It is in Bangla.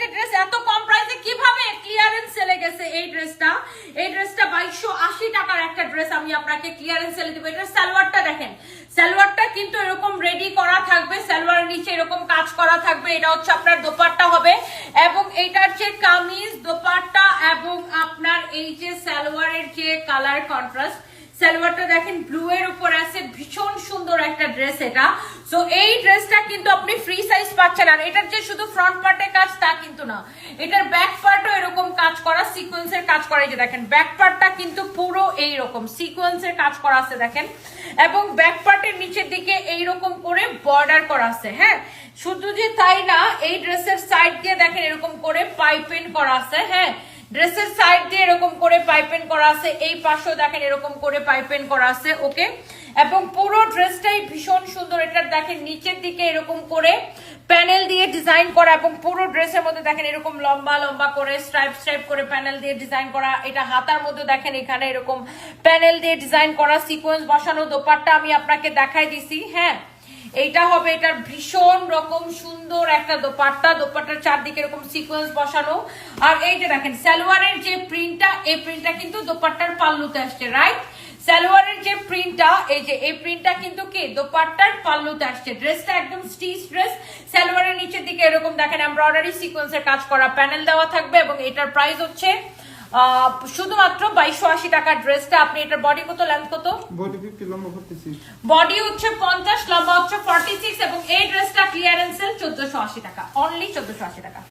একটা ড্রেস এত কম প্রাইসে কীভাবে ক্লিয়ারেন্স সেলে গেছে এই ড্রেসটা এই ড্রেসটা বাইশশো আশি টাকার একটা ড্রেস আমি আপনাকে ক্লিয়ারেন্স সেলে দিব। এটা সালোয়ারটা দেখেন। সালোয়ারটা কিন্তু এরকম রেডি করা থাকবে, সালোয়ারের নিচে এরকম কাজ করা থাকবে। এটা হচ্ছে আপনার দোপাট্টা হবে এবং এইটার যে কামিজ, দোপাট্টা এবং আপনার এই যে সালোয়ারের যে কালার কন্ট্রাস্ট সালোয়ারটা দেখেন ব্লু এর উপর আছে। ভীষণ সুন্দর একটা ড্রেস এটা। সো এই ড্রেসটা কিন্তু আপনি ফ্রি সাইজ পাচ্ছেন। আর এটার যে শুধু ফ্রন্ট পার্টে কাজ কিন্তু না। এটার ব্যাক পার্টও এরকম কাজ করা সিকোয়েন্সের কাজ করা, এই যে দেখেন ব্যাক পার্টটা কিন্তু পুরো এই রকম সিকোয়েন্সের কাজ করা আছে, দেখেন। এবং ব্যাক পার্টের নিচের দিকে এই রকম করে বর্ডার করা আছে হ্যাঁ? শুধু যে তাই না, এই ড্রেসের সাইড দিয়ে দেখেন এরকম করে পাইপিং করা আছে হ্যাঁ? ড্রেসের সাইড দিয়ে এরকম করে পাইপেন করা আছে, এই পাশেও দেখেন এরকম করে পাইপেন করা আছে ওকে এবং পুরো ড্রেসটাই ভীষণ সুন্দর এটা দেখেন নিচের দিকে এরকম করে প্যানেল দিয়ে ডিজাইন করা এবং পুরো ড্রেসের মধ্যে দেখেন এরকম লম্বা লম্বা করে স্ট্রাইপ স্ট্রাইপ করে প্যানেল দিয়ে ডিজাইন করা। এটা হাতার মধ্যে দেখেন এখানে এরকম প্যানেল দিয়ে ডিজাইন করা সিকোয়েন্স বসানো দোপাট্টা আমি আপনাকে দেখাই দিছি হ্যাঁ? এইটা হবে, এটার ভীষণ রকম সুন্দর একটা দোপাট্টা। দোপাট্টার চারদিকে এরকম সিকোয়েন্স বসানো। আর এই যে দেখেন, সালোয়ারের যে প্রিন্টটা এই প্রিন্টটা কিন্তু দোপাট্টার পাল্লুতে আসছে রাইট প্রিন্টটা এই যে এই প্রিন্টটা কিন্তু কি? দোপাট্টার পাল্লুতে আসছে। ড্রেসটা একদম স্টিচ ড্রেস সালোয়ারের নিচের দিকে এরকম দেখেন এমব্রয়ডারি সিকোয়েন্সের কাজ করা প্যানেল দেওয়া থাকবে এবং এটার প্রাইস হচ্ছে শুধুমাত্র বাইশশো আশি টাকার ড্রেসটা আপনি এটার বডি কত লেন্থ কত? বডি হচ্ছে পঞ্চাশ লম্বা হচ্ছে ফর্টি সিক্স এবং এই ড্রেসটা ক্লিয়ারেন্স সেল চোদ্দশো আশি টাকা অনলি চোদ্দশো আশি টাকা।